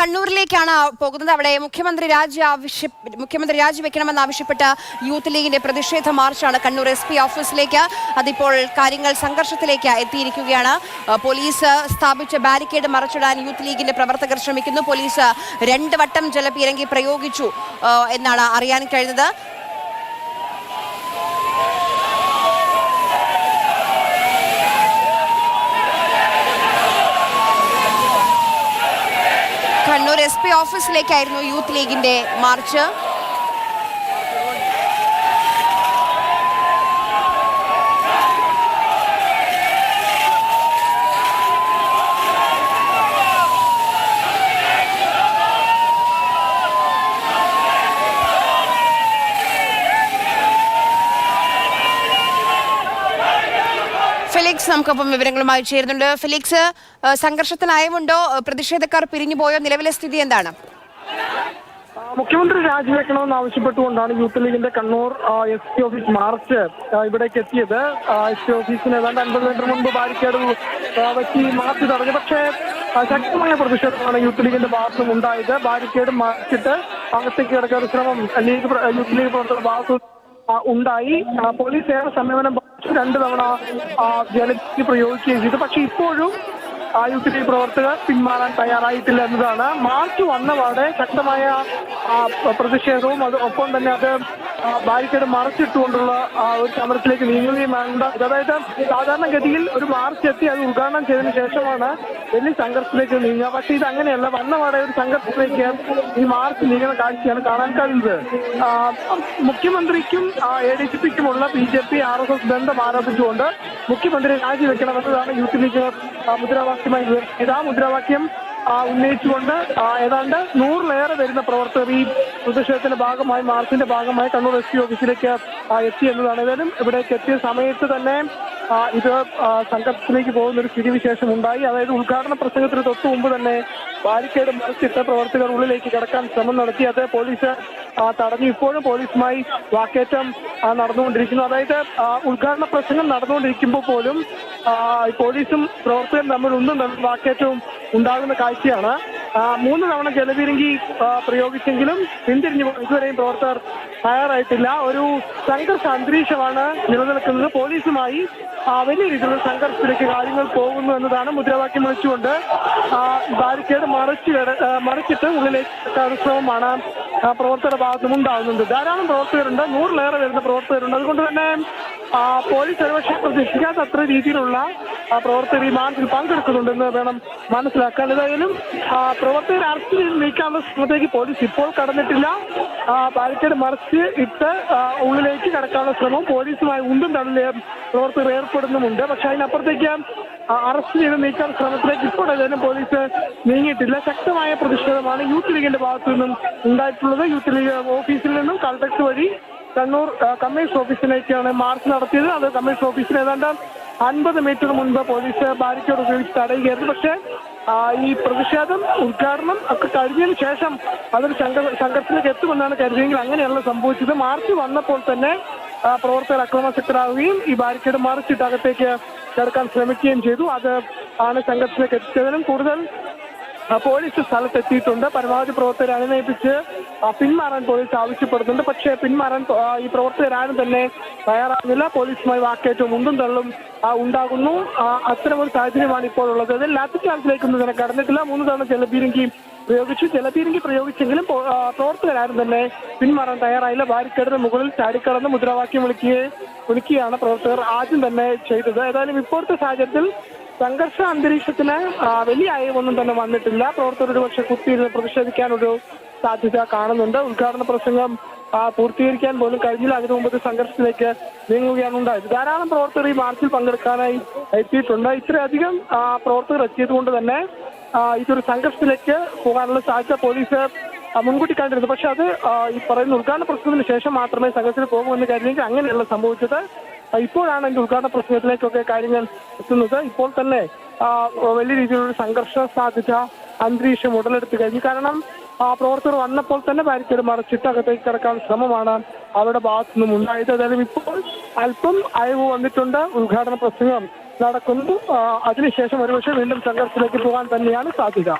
കണ്ണൂരിലേക്കാണ് പോകുന്നത്. അവിടെ മുഖ്യമന്ത്രി രാജി ആവശ്യ മുഖ്യമന്ത്രി രാജിവെക്കണമെന്ന് ആവശ്യപ്പെട്ട യൂത്ത് ലീഗിന്റെ പ്രതിഷേധ മാർച്ചാണ് കണ്ണൂർ എസ് പി ഓഫീസിലേക്ക് അതിപ്പോൾ കാര്യങ്ങൾ സംഘർഷത്തിലേക്ക് എത്തിയിരിക്കുകയാണ്. പോലീസ് സ്ഥാപിച്ച ബാരിക്കേഡ് മറച്ചിടാൻ യൂത്ത് ലീഗിന്റെ പ്രവർത്തകർ ശ്രമിക്കുന്നു. പോലീസ് രണ്ട് വട്ടം ജലപീരങ്കി പ്രയോഗിച്ചു എന്നാണ് അറിയാൻ കഴിഞ്ഞത് കണ്ണൂർ പി ഓഫീസിലേക്കായിരുന്നു യൂത്ത് ലീഗിന്റെ മാർച്ച്. ഫെലിക്സ് നമുക്കൊപ്പം വിവരങ്ങളുമായി ചേരുന്നുണ്ട്. ഫെലിക്സ് ഏഹ്, സംഘർഷത്തിനായമുണ്ടോ പ്രതിഷേധക്കാർ പിരിഞ്ഞു പോയോ നിലവിലെ സ്ഥിതി എന്താണ്? മുഖ്യമന്ത്രി രാജിവെക്കണമെന്ന് ആവശ്യപ്പെട്ടുകൊണ്ടാണ് യൂത്ത് ലീഗിന്റെ Kannur S T office march ഇവിടേക്ക് എത്തിയത്. എസ് ടി ഓഫീസിന് ഏതാണ്ട് അൻപത് മീറ്റർ മുൻപ് ബാരിക്കേഡ് വെച്ച് മാർച്ച് തടഞ്ഞു. പക്ഷേ ശക്തമായ പ്രതിഷേധമാണ് യൂത്ത് ലീഗിന്റെ ഭാഗത്തും ഉണ്ടായത്. ബാരിക്കേഡ് മാറ്റിട്ട് അകത്തേക്ക് കിടക്കാൻ ശ്രമം ലീഗ് യൂത്ത് ലീഗ് പ്രവർത്തകരുടെ ഭാഗത്തു ഉണ്ടായി. പോലീസ് ഏറെ സമീപനം രണ്ട് തവണ ആ, ജലത്തിൽ പ്രയോഗിക്കുകയും ചെയ്തു. പക്ഷെ ഇപ്പോഴും ആ യു പി പ്രവർത്തകർ പിന്മാറാൻ തയ്യാറായിട്ടില്ല എന്നതാണ്. മാർച്ച് വന്നപാടെ ശക്തമായ പ്രതിഷേധവും അത് ഒപ്പം തന്നെ അത് ബാരിക്കേഡ് മറച്ചിട്ടുകൊണ്ടുള്ള ആ, ഒരു സമരത്തിലേക്ക് നീങ്ങുകയും വേണ്ട. അതായത് സാധാരണഗതിയിൽ ഒരു മാർച്ച് എത്തി അത് ഉദ്ഘാടനം ചെയ്തതിനു ശേഷമാണ് വലിയ സംഘർഷത്തിലേക്ക് നീങ്ങുക. പക്ഷേ ഇത് അങ്ങനെയല്ല വന്നപാടെ ഒരു സംഘർഷത്തിലേക്ക് ഈ മാർച്ച് നീങ്ങുന്ന കാഴ്ചയാണ് കാണാൻ കഴിയുന്നത്. മുഖ്യമന്ത്രിക്കും A D G പിക്കുമുള്ള B J P R S S ബന്ധം ആരോപിച്ചുകൊണ്ട് മുഖ്യമന്ത്രി രാജിവെക്കണമെന്നതാണ് യൂത്ത് ലീഗ് മുദ്രാവാക്യമായി ഉയർത്തിയത് ആ മുദ്രാവാക്യം ഉന്നയിച്ചുകൊണ്ട് ഏതാണ്ട് നൂറിലേറെ വരുന്ന പ്രവർത്തകർ ഈ പ്രതിഷേധത്തിന്റെ ഭാഗമായി മാർച്ചിന്റെ ഭാഗമായി കണ്ണൂർ എസ് പി ഓഫീസിലേക്ക് എത്തി എന്നതാണ്. ഏതായാലും ഇവിടേക്ക് എത്തിയ സമയത്ത് തന്നെ ഇത് സംഘത്തിലേക്ക് പോകുന്ന ഒരു സ്ഥിതിവിശേഷം ഉണ്ടായി. അതായത് ഉദ്ഘാടന പ്രസംഗത്തിന് തൊട്ടു മുമ്പ് തന്നെ ബാരിക്കേഡ് മറിച്ചിട്ട് പ്രവർത്തകർ ഉള്ളിലേക്ക് കടക്കാൻ ശ്രമം നടത്തി. അത് പോലീസ് തടഞ്ഞു. ഇപ്പോഴും പോലീസുമായി വാക്കേറ്റം നടന്നുകൊണ്ടിരിക്കുന്നു. അതായത് ഉദ്ഘാടന പ്രസംഗം നടന്നുകൊണ്ടിരിക്കുമ്പോൾ പോലും പോലീസും പ്രവർത്തകരും തമ്മിൽ ഒന്നും വാക്കേറ്റവും ഉണ്ടാകുന്ന കാഴ്ചയാണ്. മൂന്ന് തവണ ജലപീരങ്കി പ്രയോഗിച്ചെങ്കിലും പിന്തിരിഞ്ഞു ഇതുവരെയും പ്രവർത്തകർ തയ്യാറായിട്ടില്ല. ഒരു സംഘർഷ അന്തരീക്ഷമാണ് നിലനിൽക്കുന്നത്. പോലീസുമായി വലിയ രീതിയിലുള്ള സംഘർഷത്തിലേക്ക് കാര്യങ്ങൾ പോകുന്നു എന്നതാണ് മുദ്രാവാക്യം വിളിച്ചുകൊണ്ട് ബാരിക്കേഡ് മറിച്ച് മറിച്ചിട്ട് ഉള്ളിലേക്ക് ശ്രമമാണ് പ്രവർത്തകരുടെ ഭാഗത്തും ഉണ്ടാകുന്നത്. ധാരാളം പ്രവർത്തകരുണ്ട്. നൂറിലേറെ വരുന്ന പ്രവർത്തകരുണ്ട്. അതുകൊണ്ട് തന്നെ പോലീസ് ഒരുപക്ഷെ പ്രതീക്ഷിക്കാത്ത അത്ര രീതിയിലുള്ള പ്രവർത്തകർ ഈ മാർച്ചിൽ പങ്കെടുക്കുന്നുണ്ടെന്ന് വേണം മനസ്സിലാക്കാൻ. ഏതായാലും പ്രവർത്തകരെ അറസ്റ്റ് നീക്കാനുള്ള ശ്രമത്തേക്ക് പോലീസ് ഇപ്പോൾ കടന്നിട്ടില്ല. ബാരിക്കേഡ് മറിച്ച് ഇട്ട് ഉള്ളിലേക്ക് കടക്കാനുള്ള ശ്രമം പോലീസുമായി ഉണ്ടും തള്ളിയ പ്രവർത്തകർ ഏർപ്പെടുന്നുമുണ്ട്. പക്ഷെ അതിനപ്പുറത്തേക്ക് അറസ്റ്റ് ചെയ്ത് നീക്കാൻ ശ്രമത്തിലേക്ക് ഇപ്പോൾ ഏതായാലും പോലീസ് നീങ്ങിയിട്ടില്ല. ശക്തമായ പ്രതിഷേധമാണ് യൂത്ത് ലീഗിന്റെ ഭാഗത്തു നിന്നും ഉണ്ടായിട്ടുള്ളത്. യൂത്ത് ലീഗ് ഓഫീസിൽ നിന്നും കളക്ടർ വഴി കണ്ണൂർ കമ്മീഷൻ ഓഫീസിലേക്കാണ് മാർച്ച് നടത്തിയത്. അത് കമ്മീഷൻ ഓഫീസിന് ഏതാണ്ട് അൻപത് മീറ്റർ മുൻപ് പോലീസ് ബാരിക്കേഡ് ഉപയോഗിച്ച് തടയുകയായിരുന്നു. പക്ഷേ ഈ പ്രതിഷേധം ഉദ്ഘാടനം ഒക്കെ കഴിഞ്ഞതിന് ശേഷം അതൊരു സംഘ- സംഘർഷത്തിലേക്ക് എത്തുമെന്നാണ് കരുതിയെങ്കിൽ അങ്ങനെയല്ല സംഭവിച്ചത്. മാർച്ച് വന്നപ്പോൾ തന്നെ പ്രവർത്തകർ അക്രമാസക്തരാകുകയും ഈ ബാരിക്കേഡ് മറിച്ചിട്ട് അകത്തേക്ക് കിടക്കാൻ ശ്രമിക്കുകയും ചെയ്തു. അത് ആണ് സംഘർഷത്തിലേക്ക് എത്തിച്ചതിനും കൂടുതൽ പോലീസ് സ്ഥലത്തെത്തിയിട്ടുണ്ട്. പരമാവധി പ്രവർത്തകരെ അനുനയിപ്പിച്ച് പിന്മാറാൻ പോലീസ് ആവശ്യപ്പെടുന്നുണ്ട്. പക്ഷേ പിന്മാറാൻ ഈ പ്രവർത്തകരാരും തന്നെ തയ്യാറാകുന്നില്ല. പോലീസുമായി വാക്കേറ്റവും ഉണ്ടും തള്ളും ഉണ്ടാകുന്നു. അത്തരമൊരു സാഹചര്യമാണ് ഇപ്പോൾ ഉള്ളത് അതിൽ ലാത്തി ഒന്നും തന്നെ കടന്നിട്ടില്ല. മൂന്ന് തവണ ജലപീരങ്കി പ്രയോഗിച്ചു. ജലപീരങ്കി പ്രയോഗിച്ചെങ്കിലും പ്രവർത്തകരാരും തന്നെ പിന്മാറാൻ തയ്യാറായില്ല. ബാരിക്കേഡിന് മുകളിൽ ചാടിക്കടന്ന് മുദ്രാവാക്യം വിളിക്കുകയെ വിളിക്കുകയാണ് പ്രവർത്തകർ ആദ്യം തന്നെ ചെയ്തത്. ഏതായാലും ഇപ്പോഴത്തെ സാഹചര്യത്തിൽ സംഘർഷ അന്തരീക്ഷത്തിന് വലിയ അയവൊന്നും തന്നെ വന്നിട്ടില്ല. പ്രവർത്തകർ ഒരുപക്ഷെ കുത്തിയിരുന്ന് പ്രതിഷേധിക്കാനൊരു സാധ്യത കാണുന്നുണ്ട്. ഉദ്ഘാടന പ്രസംഗം പൂർത്തീകരിക്കാൻ പോലും കഴിഞ്ഞില്ല. അതിനു മുമ്പ് സംഘർഷത്തിലേക്ക് നീങ്ങുകയാണ് ഉണ്ടായത്. ധാരാളം പ്രവർത്തകർ ഈ മാർച്ചിൽ പങ്കെടുക്കാനായി എത്തിയിട്ടുണ്ട്. ഇത്രയധികം പ്രവർത്തകർ എത്തിയത് കൊണ്ട് തന്നെ ഇതൊരു സംഘർഷത്തിലേക്ക് പോകാനുള്ള സാധ്യത പോലീസ് മുൻകൂട്ടി കണ്ടിരുന്നു. പക്ഷെ അത് ഈ പറയുന്ന ഉദ്ഘാടന പ്രശ്നത്തിന് ശേഷം മാത്രമേ സംഘത്തിന് പോകുമെന്ന് കരുതിയെങ്കിൽ അങ്ങനെയല്ല സംഭവിച്ചത്. ഇപ്പോഴാണ് എന്റെ ഉദ്ഘാടന പ്രശ്നത്തിലേക്കൊക്കെ കാര്യങ്ങൾ എത്തുന്നത്. ഇപ്പോൾ തന്നെ വലിയ രീതിയിലുള്ള സംഘർഷ സാധ്യത അന്തരീക്ഷം ഉടലെടുത്തു കഴിഞ്ഞു. കാരണം പ്രവർത്തകർ വന്നപ്പോൾ തന്നെ ബാരിക്കേഡ് മറച്ചിട്ടകത്തേക്ക് കിടക്കാൻ ശ്രമമാണ് അവരുടെ ഭാഗത്തു നിന്നും ഉണ്ടായത്. ഏതായാലും ഇപ്പോൾ അല്പം അയവ് വന്നിട്ടുണ്ട്. ഉദ്ഘാടന പ്രസംഗം നടക്കുന്നു. അതിനുശേഷം ഒരുപക്ഷെ വീണ്ടും സംഘർഷത്തിലേക്ക് പോകാൻ തന്നെയാണ് സാധ്യത.